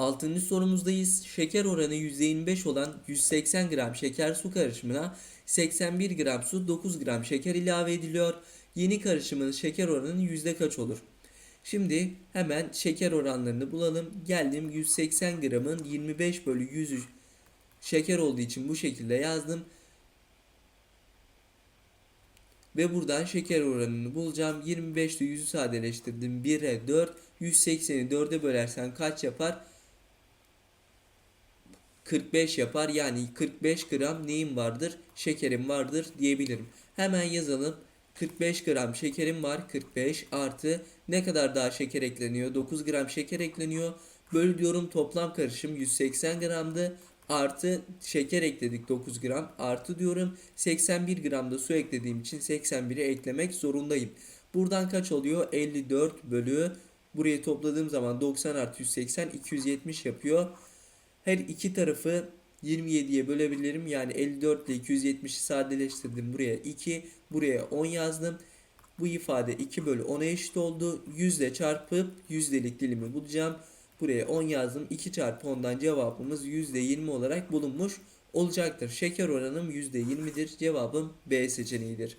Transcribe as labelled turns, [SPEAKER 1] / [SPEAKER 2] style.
[SPEAKER 1] Altıncı sorumuzdayız. Şeker oranı %25 olan 180 gram şeker su karışımına 81 gram su 9 gram şeker ilave ediliyor. Yeni karışımın şeker oranı yüzde kaç olur? Şimdi hemen şeker oranlarını bulalım. Geldim 180 gramın 25 bölü 100'ü şeker olduğu için bu şekilde yazdım. Ve buradan şeker oranını bulacağım. 25 ile 100'ü sadeleştirdim. 1'e 4. 180'i 4'e bölersen kaç yapar? 45 yapar. Yani 45 gram neyim vardır? Şekerim vardır diyebilirim. Hemen yazalım. 45 gram şekerim var. 45 artı ne kadar daha şeker ekleniyor? 9 gram şeker ekleniyor. Böl diyorum toplam karışım 180 gramdı. Artı şeker ekledik 9 gram. Artı diyorum 81 gram da su eklediğim için 81'i eklemek zorundayım. Buradan kaç oluyor? 54 bölü burayı topladığım zaman 90 artı 180 270 yapıyor. Her iki tarafı 27'ye bölebilirim. Yani 54 ile 270'i sadeleştirdim. Buraya 2, buraya 10 yazdım. Bu ifade 2 bölü 10'a eşit oldu. 100 ile çarpıp yüzdelik dilimi bulacağım. Buraya 10 yazdım. 2 çarpı 10'dan cevabımız %20 olarak bulunmuş olacaktır. Şeker oranım %20'dir. Cevabım B seçeneğidir.